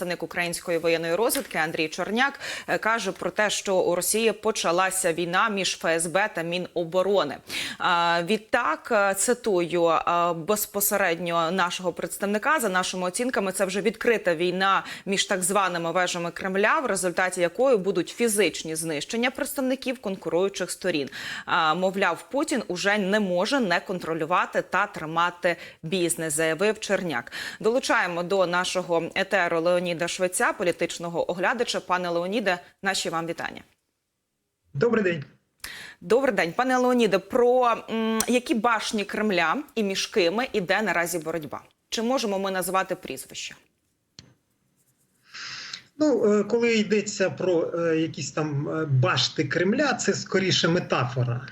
представник української воєнної розвідки Андрій Чорняк е, каже про те, що у Росії почалася війна між ФСБ та Міноборони. Відтак е, цитую е, безпосередньо нашого представника. За нашими оцінками, це вже відкрита війна між так званими вежами Кремля, в результаті якої будуть фізичні знищення представників конкуруючих сторін. Мовляв, Путін уже не може не контролювати та тримати бізнес, заявив Черняк. Долучаємо до нашого етеру Леоніда Швеця, політичного оглядача. Пане Леоніде, наші вам вітання. Добрий день. Добрий день, пане Леоніде. Про м, які башні Кремля і між кими іде наразі боротьба? Чи можемо ми назвати прізвища? Ну, е, коли йдеться про е, якісь там е, башти Кремля, це скоріше метафора.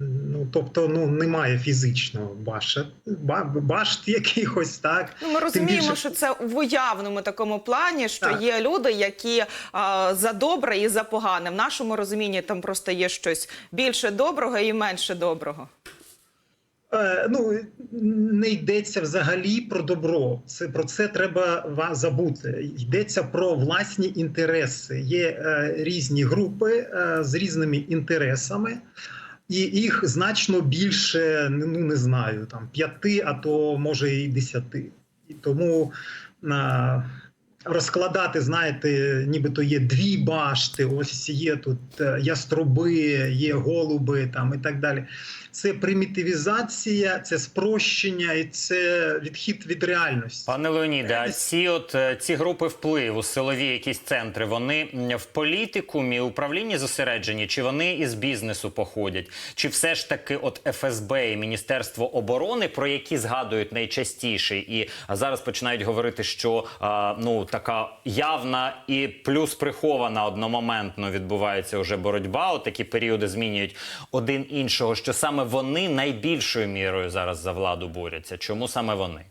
Ну, тобто, ну немає фізичного башт, ба- башт якихось так. Ну, ми розуміємо, більше- що це в уявному такому плані, що Так. є люди, які а, за добре і за погане. В нашому розумінні там просто є щось більше доброго і менше доброго. Е, ну не йдеться взагалі про добро. Це про це треба забути. Йдеться про власні інтереси. Є е, різні групи е, з різними інтересами, і їх значно більше. Ну не знаю, там п'яти, а то може і десяти. І тому. Розкладати, знаєте, нібито є дві башти, ось є тут е, яструби, є голуби там і так далі. Це примітивізація, це спрощення і це відхід від реальності. Пане Леоніде, а ці от е, ці групи впливу, силові якісь центри, вони в політикумі, управлінні зосереджені, чи вони із бізнесу походять? Чи все ж таки от ФСБ і Міністерство оборони, про які згадують найчастіше, і зараз починають говорити, що а, ну така явна і плюс прихована одномоментно відбувається вже боротьба. От такі періоди змінюють один іншого. Що саме вони найбільшою мірою зараз за владу борються? Чому саме вони?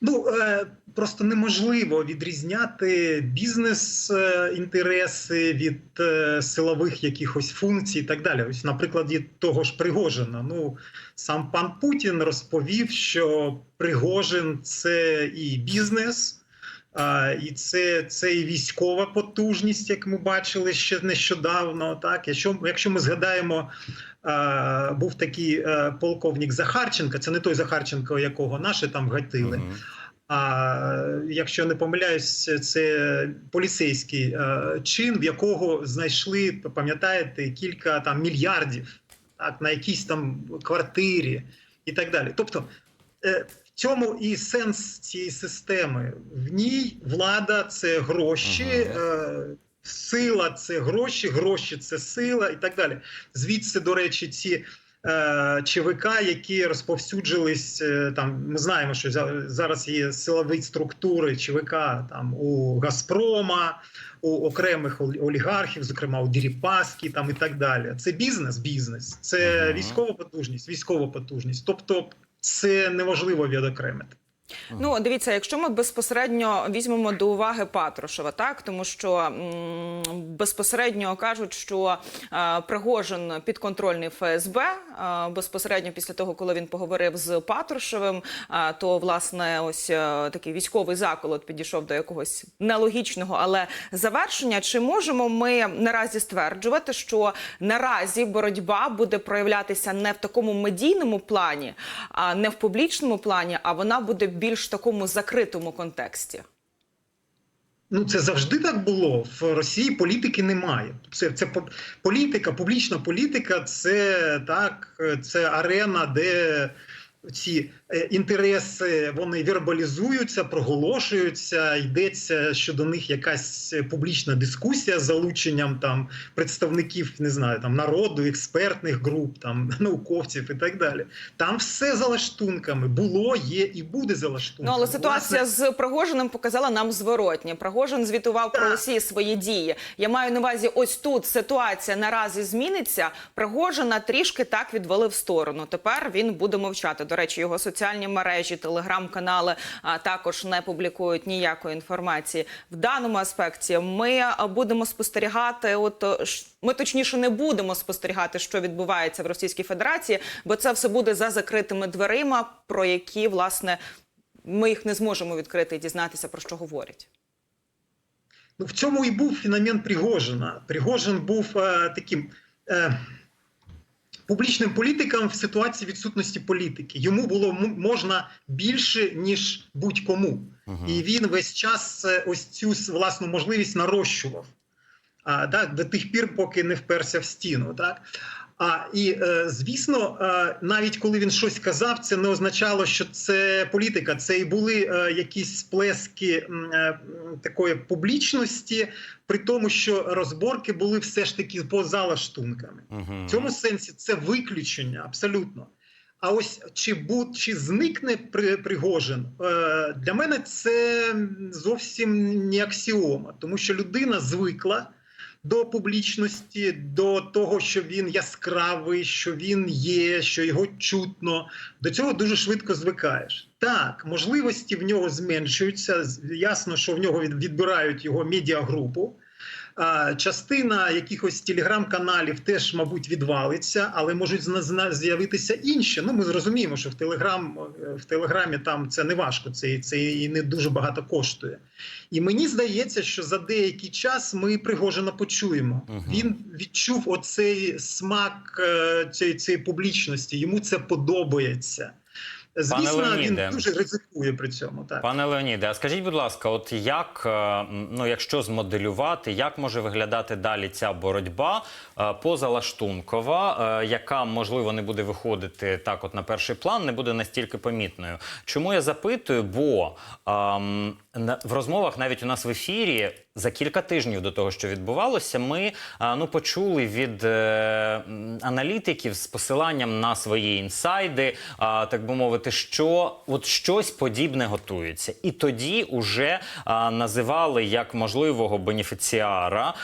Ну е, просто неможливо відрізняти бізнес-інтереси від е, силових якихось функцій і так далі. Ось, наприклад, від того ж Пригожина. Ну сам пан Путін розповів, що Пригожин це і бізнес. І це, це і військова потужність, як ми бачили ще нещодавно. Так, якщо, якщо ми згадаємо, був такий а, полковник Захарченка, це не той Захарченко, якого наші там гатили. Мгм. А якщо не помиляюсь, це поліцейський е, чин, в якого знайшли, пам'ятаєте, кілька там мільярдів так, на якійсь там квартирі і так далі. Тобто е, в цьому і сенс цієї системи. В ній влада це гроші. Ага. Е, Сила це гроші, гроші це сила і так далі. Звідси, до речі, ці е, ЧВК, які розповсюджились е, там. Ми знаємо, що за- зараз є силові структури ЧВК там у Газпрома, у окремих олігархів, зокрема у Діріпаски, там і так далі. Це бізнес, бізнес, це Ага. військова потужність, військова потужність. Тобто, це неможливо відокремити. Ну, дивіться, якщо ми безпосередньо візьмемо до уваги Патрушева, так тому що безпосередньо кажуть, що е, Пригожин підконтрольний ФСБ. Е, безпосередньо після того, коли він поговорив з Патрушевим, е, то власне ось е, такий військовий заколот підійшов до якогось нелогічного, але завершення. Чи можемо ми наразі стверджувати, що наразі боротьба буде проявлятися не в такому медійному плані, а не в публічному плані, а вона буде більш такому закритому контексті? Ну, це завжди так було. В Росії політики немає. Це, це політика, публічна політика це так, це арена, де ці інтереси вони вербалізуються, проголошуються. Йдеться щодо них якась публічна дискусія з залученням там представників, не знаю, там народу, експертних груп, там науковців і так далі. Там все за лаштунками було, є і буде за лаштунками. Ну але ситуація Власне, з Пригожиним показала нам зворотнє. Пригожин звітував про Так. усі свої дії. Я маю на увазі, ось тут ситуація наразі зміниться. Пригожина трішки так відвели в сторону. Тепер він буде мовчати. До речі, його соціальні мережі, телеграм-канали також не публікують ніякої інформації. В даному аспекті ми будемо спостерігати. От е, ми точніше не будемо спостерігати, що відбувається в Російській Федерації, бо це все буде за закритими дверима, про які власне ми їх не зможемо відкрити і дізнатися про що говорять. Ну, в цьому і був феномен Пригожина. Пригожин був е, таким е, публічним політикам в ситуації відсутності політики. Йому було можна більше, ніж будь-кому. І він весь час е, ось цю власну можливість нарощував. А, так, до тих пір, поки не вперся в стіну. Так? А, і е, звісно, е, навіть коли він щось казав, це не означало, що це політика. Це і були е, якісь сплески такої публічності, при тому, що розборки були все ж таки поза лаштунками. Мгм. В цьому сенсі це виключення абсолютно. А ось чи буд, чи зникне при, Пригожин, е, для мене це зовсім не аксіома, тому що людина звикла до публічності, до того, що він яскравий, що він є, що його чутно. До цього дуже швидко звикаєш. Так, можливості в нього зменшуються. Ясно, що в нього відбирають його медіагрупу. Частина якихось телеграм-каналів теж, мабуть, відвалиться, але можуть з'явитися інші. Ну, ми зрозуміємо, що в телеграм в телеграмі там це не важко, це, це і не дуже багато коштує. І мені здається, що за деякий час ми Пригожина почуємо. Мгм. Він відчув оцей смак е, цієї, цієї публічності. Йому це подобається. Звісно, Леоніде. він дуже ризикує при цьому. Так. Пане Леоніде, а скажіть, будь ласка, от як, е, ну якщо змоделювати, як може виглядати далі ця боротьба е, позалаштункова, е, яка можливо не буде виходити так, от на перший план, не буде настільки помітною? Чому я запитую? Бо ем, в розмовах навіть у нас в ефірі за кілька тижнів до того, що відбувалося, ми ну почули від е, аналітиків з посиланням на свої інсайди, так би мовити, що от щось подібне готується, і тоді уже називали як можливого бенефіціара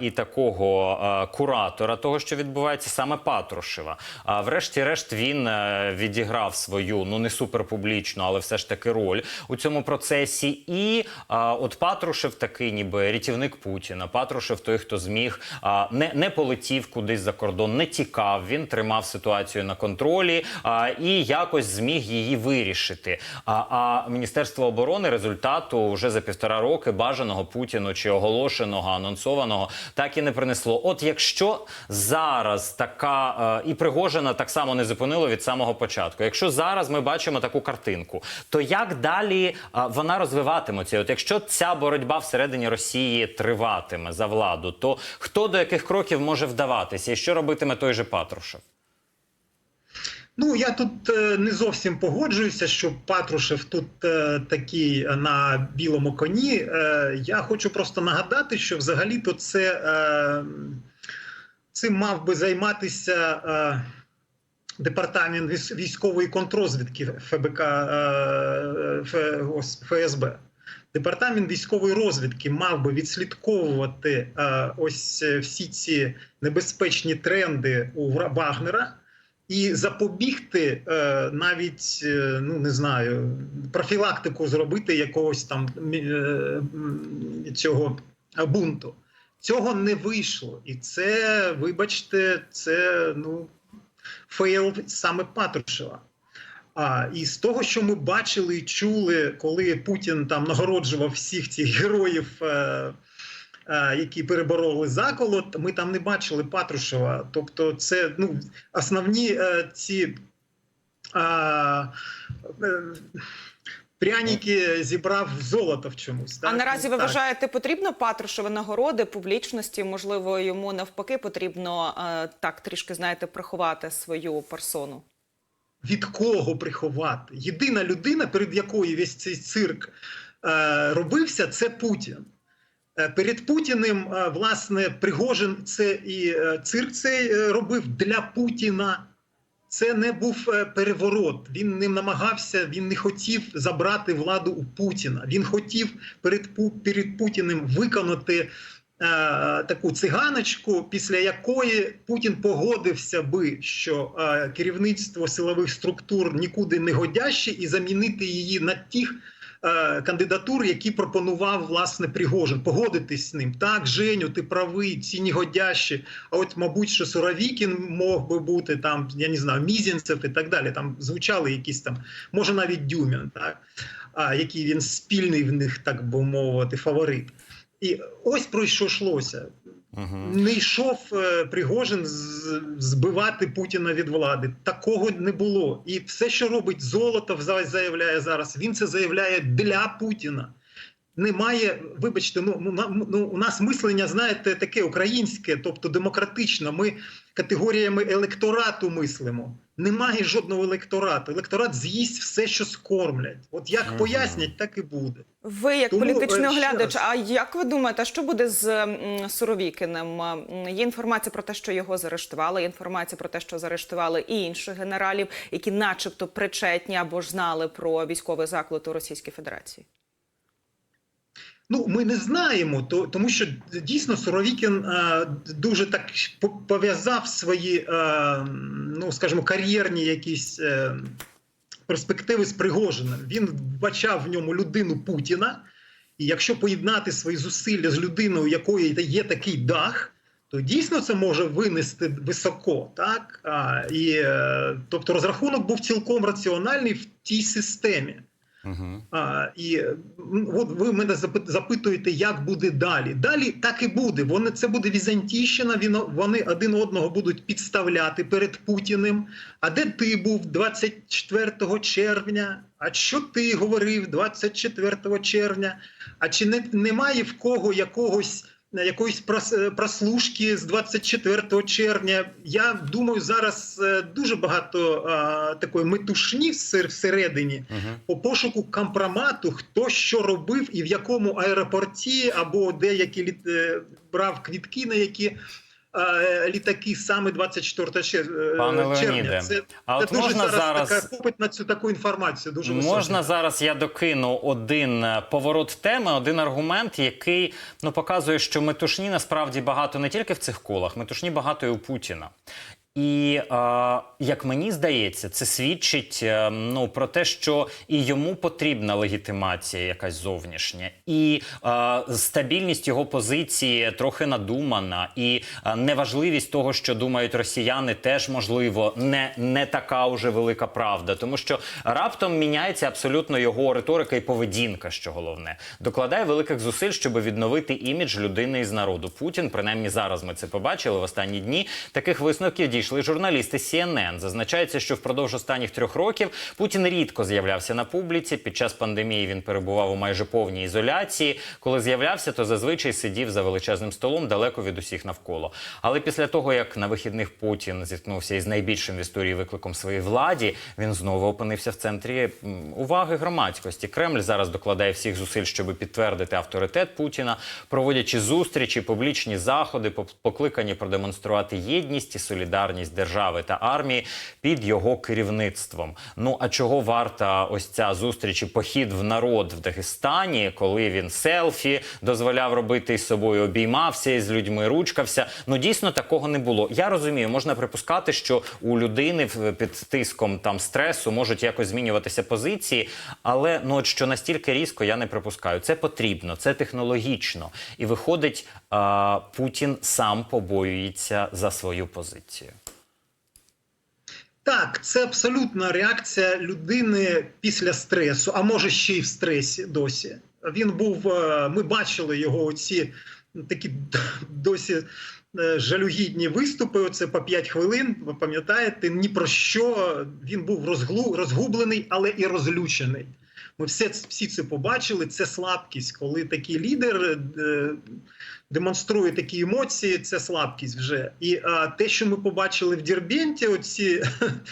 і такого куратора того, що відбувається, саме Патрушева. А врешті-решт він е, відіграв свою ну не суперпублічну, але все ж таки роль у цьому процесі. І а, от Патрушев такий, ніби рятівник Путіна. Патрушев той, хто зміг а, не, не полетів кудись за кордон, не тікав. Він тримав ситуацію на контролі а, і якось зміг її вирішити. А, а Міністерство оборони результату вже за півтора роки бажаного Путіну чи оголошеного, анонсованого так і не принесло. От якщо зараз така е, і Пригожина так само не зупинило від самого початку. Якщо зараз ми бачимо таку картинку, то як далі е, вона розвиватиметься? От якщо ця боротьба всередині Росії триватиме за владу, то хто до яких кроків може вдаватися, і що робитиме той же Патрушев? Ну я тут е, не зовсім погоджуюся, що Патрушев тут е, такий на білому коні. Е, я хочу просто нагадати, що взагалі-то це е, цим мав би займатися. Е, Департамент військової контрозвідки ФБК е, ФСБ. Департамент військової розвідки мав би відслідковувати е, ось е, всі ці небезпечні тренди у Вагнера і запобігти е, навіть ну не знаю профілактику зробити якогось там цього бунту. Цього не вийшло, і це, вибачте, це ну фейл саме Патрушева. А і з того, що ми бачили і чули, коли Путін там нагороджував всіх цих героїв, е, е, які перебороли заколот, ми там не бачили Патрушева. Тобто, це ну основні е, ці. Е, Пряники зібрав золото в чомусь. А наразі ви Так. вважаєте, потрібно Патрушеві нагороди публічності? Можливо, йому навпаки потрібно е, так трішки знаєте приховати свою персону. Від кого приховати. Єдина людина, перед якою весь цей цирк е, робився, це Путін. Е, Перед Путіним, е, власне, Пригожин це і е, цирк цей робив для Путіна. Це не був переворот. Він не намагався, він не хотів забрати владу у Путіна. Він хотів перед, перед Путіним виконати таку циганочку, після якої Путін погодився би, що е, керівництво силових структур нікуди не годяще, і замінити її на тих е, кандидатур, які пропонував власне Пригожин. Погодитись з ним. Так, Женю, ти правий, ці негодящі. А от, мабуть, що Суровікін мог би бути там, я не знаю, Мізінцев і так далі. Там звучали якісь там, може навіть Дюмін, так а який він спільний в них, так би мовити, фаворит. І ось про що йшлося. Угу. Не йшов е, Пригожин збивати Путіна від влади. Такого не було. І все, що робить Золотов, за- заявляє зараз, він це заявляє для Путіна. Немає, вибачте, ну, ну, ну у нас мислення, знаєте, таке українське, тобто демократичне. Ми категоріями електорату мислимо. Немає жодного електорату. Електорат з'їсть все, що скормлять. От як Мгм. пояснять, так і буде. Ви як Тому, політичний е, оглядач, раз. а як ви думаєте, що буде з м, Суровікіним? Є інформація про те, що його заарештували, є інформація про те, що заарештували і інших генералів, які, начебто, причетні або ж знали про військовий заклад у Російській Федерації. Ну, ми не знаємо, то, тому що дійсно Суровікін е, дуже так по- пов'язав свої, е, ну скажімо, кар'єрні якісь е, перспективи з Пригожиним. Він вбачав в ньому людину Путіна, і якщо поєднати свої зусилля з людиною, якої є такий дах, то дійсно це може винести високо, так а, і тобто розрахунок був цілком раціональний в тій системі. Угу. А, і от ви мене запит- запитуєте, як буде далі. Далі так і буде. Вони це буде Візантійщина. Він вони один одного будуть підставляти перед Путіним. А де ти був 24 червня? А що ти говорив 24 червня? А чи не немає в кого якогось? Якоїсь прос- прослушки з 24 червня. Я думаю, зараз е, дуже багато а, такої метушні всер- всередині Угу. по пошуку компромату, хто що робив і в якому аеропорті або деякі літ... е, брав квітки на які е, літаки саме 24 чер- е, Пане червня. Леоніде, Це, а це от дуже можна зараз, зараз- така попит на цю таку інформацію. Дуже високий. Можна зараз я докину один е, поворот теми, один аргумент, який ну показує, що метушні насправді багато не тільки в цих колах, метушні багато і у Путіна. І е, як мені здається, це свідчить е, ну про те, що і йому потрібна легітимація, якась зовнішня, і е, стабільність його позиції трохи надумана, і неважливість того, що думають росіяни, теж можливо не, не така уже велика правда, тому що раптом міняється абсолютно його риторика і поведінка, що головне, докладає великих зусиль, щоб відновити імідж людини із народу. Путін, принаймні зараз ми це побачили в останні дні. Таких висновків дійшли журналісти CNN. Зазначається, що впродовж останніх трьох років Путін рідко з'являвся на публіці. Під час пандемії він перебував у майже повній ізоляції. Коли з'являвся, то зазвичай сидів за величезним столом далеко від усіх навколо. Але після того, як на вихідних Путін зіткнувся із найбільшим в історії викликом своїй владі, він знову опинився в центрі уваги громадськості. Кремль зараз докладає всіх зусиль, щоб підтвердити авторитет Путіна, проводячи зустрічі, публічні заходи, покликані продемонструвати єдність і солідарність держави та армії під його керівництвом. Ну а чого варта ось ця зустріч і похід в народ в Дагестані, коли він селфі дозволяв робити із собою, обіймався із людьми, ручкався. Ну дійсно такого не було. Я розумію, можна припускати, що у людини під тиском там стресу можуть якось змінюватися позиції, але ну от що настільки різко я не припускаю. Це потрібно, це технологічно. І виходить, а, Путін сам побоюється за свою позицію. Так, це абсолютна реакція людини після стресу, а може ще й в стресі досі. Він був, е, ми бачили його оці такі досі е, жалюгідні виступи. Оце по 5 хвилин. Ви пам'ятаєте, ні про що він був розгублений, але і розлючений. Все, всі це побачили. Це слабкість, коли такий лідер е, демонструє такі емоції, це слабкість вже. І а, те, що ми побачили в Дірбенті, оці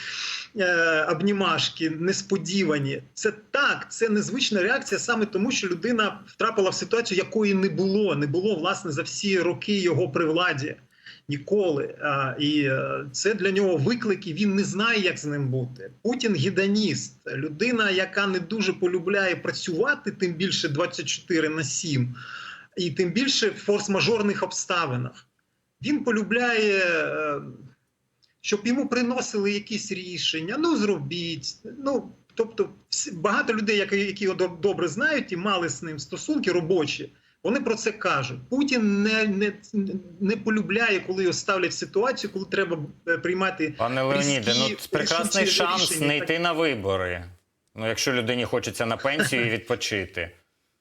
е, обнімашки несподівані, це так, це незвична реакція саме тому, що людина втрапила в ситуацію, якої не було. Не було власне за всі роки його при владі. Ніколи. А, і е, це для нього виклик, і він не знає, як з ним бути. Путін гідоніст, людина, яка не дуже полюбляє працювати, тим більше 24 на 7, і тим більше в форс-мажорних обставинах. Він полюбляє, е, щоб йому приносили якісь рішення. Ну, зробіть. Ну, тобто, всі- багато людей, які, його доб- добре знають і мали з ним стосунки робочі, вони про це кажуть. Путін не, не, не полюбляє, коли його ставлять в ситуацію, коли треба е, приймати Пане Леоніде, ну прекрасний шанс рішення. не йти на вибори. Ну, якщо людині хочеться на пенсію і відпочити.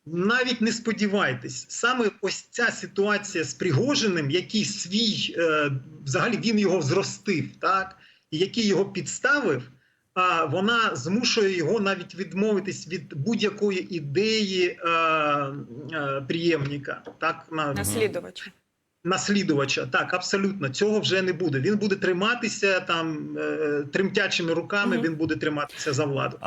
Навіть не сподівайтесь, саме ось ця ситуація з Пригожиним, який свій е, взагалі він його зростив, так і який його підставив. Вона змушує його навіть відмовитись від будь-якої ідеї е, е, приємника, так на наслідувача. наслідувача. Так, абсолютно цього вже не буде. Він буде триматися там е, тремтячими руками. Угу. Він буде триматися за владу.